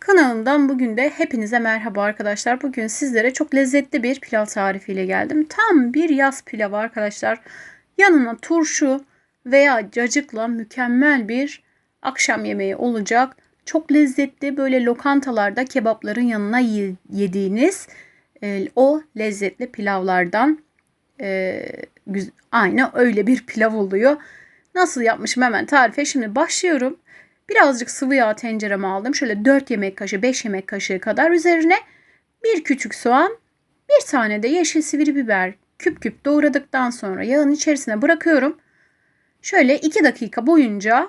Kanalımdan bugün de hepinize merhaba arkadaşlar. Bugün sizlere çok lezzetli bir pilav tarifiyle geldim. Tam bir yaz pilavı arkadaşlar. Yanına turşu veya cacıkla mükemmel bir akşam yemeği olacak. Çok lezzetli böyle lokantalarda kebapların yanına yediğiniz e, o lezzetli pilavlardan e, aynı öyle bir pilav oluyor. Nasıl yapmışım hemen tarife şimdi başlıyorum. Birazcık sıvı yağ tencereme aldım. Şöyle 4 yemek kaşığı 5 yemek kaşığı kadar üzerine bir küçük soğan bir tane de yeşil sivri biber küp küp doğradıktan sonra yağın içerisine bırakıyorum. Şöyle 2 dakika boyunca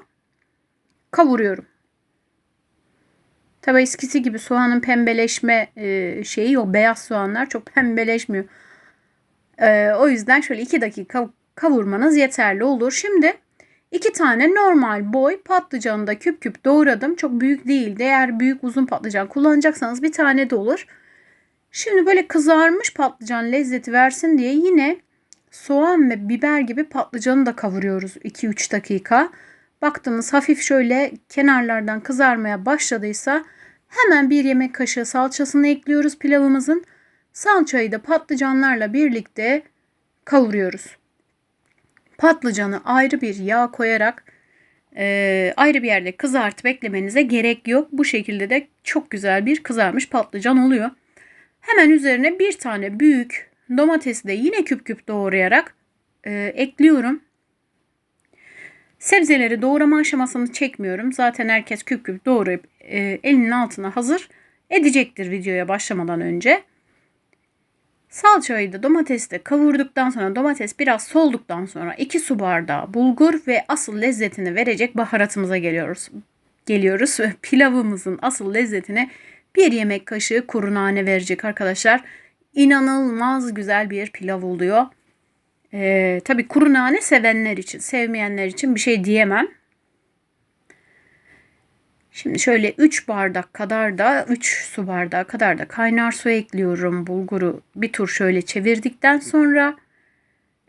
kavuruyorum. Tabi eskisi gibi soğanın pembeleşme e, şeyi yok. Beyaz soğanlar çok pembeleşmiyor. E, o yüzden şöyle 2 dakika kavurmanız yeterli olur. Şimdi İki tane normal boy patlıcanı da küp küp doğradım. Çok büyük değil. Eğer büyük uzun patlıcan kullanacaksanız bir tane de olur. Şimdi böyle kızarmış patlıcan lezzeti versin diye yine soğan ve biber gibi patlıcanı da kavuruyoruz 2-3 dakika. Baktığımız hafif şöyle kenarlardan kızarmaya başladıysa hemen bir yemek kaşığı salçasını ekliyoruz pilavımızın. Salçayı da patlıcanlarla birlikte kavuruyoruz patlıcanı ayrı bir yağ koyarak e, ayrı bir yerde kızartıp beklemenize gerek yok. Bu şekilde de çok güzel bir kızarmış patlıcan oluyor. Hemen üzerine bir tane büyük domatesi de yine küp küp doğrayarak e, ekliyorum. Sebzeleri doğrama aşamasını çekmiyorum. Zaten herkes küp küp doğrayıp e, elinin altına hazır edecektir videoya başlamadan önce. Salçayı da domatesi de kavurduktan sonra domates biraz solduktan sonra 2 su bardağı bulgur ve asıl lezzetini verecek baharatımıza geliyoruz. Geliyoruz ve pilavımızın asıl lezzetini bir yemek kaşığı kuru nane verecek arkadaşlar. İnanılmaz güzel bir pilav oluyor. Ee, tabii kuru nane sevenler için, sevmeyenler için bir şey diyemem. Şimdi şöyle 3 bardak kadar da 3 su bardağı kadar da kaynar su ekliyorum. Bulguru bir tur şöyle çevirdikten sonra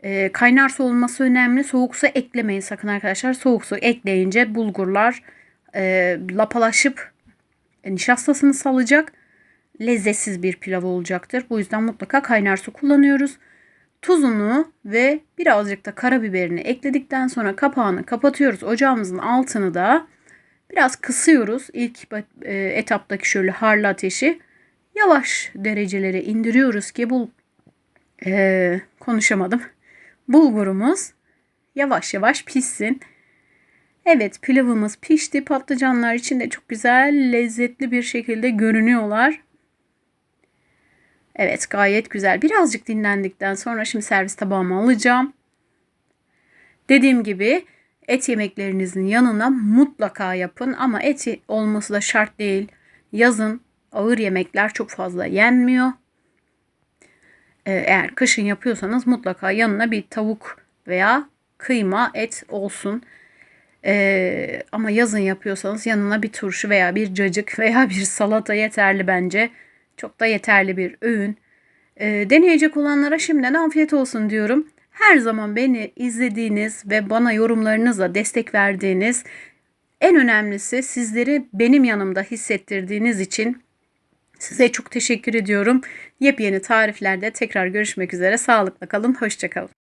e, kaynar su olması önemli. Soğuk su eklemeyin sakın arkadaşlar. Soğuk su ekleyince bulgurlar e, lapalaşıp nişastasını salacak. Lezzetsiz bir pilav olacaktır. Bu yüzden mutlaka kaynar su kullanıyoruz. Tuzunu ve birazcık da karabiberini ekledikten sonra kapağını kapatıyoruz. Ocağımızın altını da Biraz kısıyoruz ilk e, etaptaki şöyle harlı ateşi. Yavaş derecelere indiriyoruz ki bu e, konuşamadım. Bulgurumuz yavaş yavaş pişsin. Evet pilavımız pişti. Patlıcanlar içinde çok güzel lezzetli bir şekilde görünüyorlar. Evet gayet güzel. Birazcık dinlendikten sonra şimdi servis tabağıma alacağım. Dediğim gibi Et yemeklerinizin yanına mutlaka yapın ama et olması da şart değil. Yazın ağır yemekler çok fazla yenmiyor. Ee, eğer kışın yapıyorsanız mutlaka yanına bir tavuk veya kıyma et olsun. Ee, ama yazın yapıyorsanız yanına bir turşu veya bir cacık veya bir salata yeterli bence. Çok da yeterli bir öğün. Ee, deneyecek olanlara şimdiden afiyet olsun diyorum her zaman beni izlediğiniz ve bana yorumlarınızla destek verdiğiniz en önemlisi sizleri benim yanımda hissettirdiğiniz için size çok teşekkür ediyorum. Yepyeni tariflerde tekrar görüşmek üzere. Sağlıkla kalın, hoşçakalın.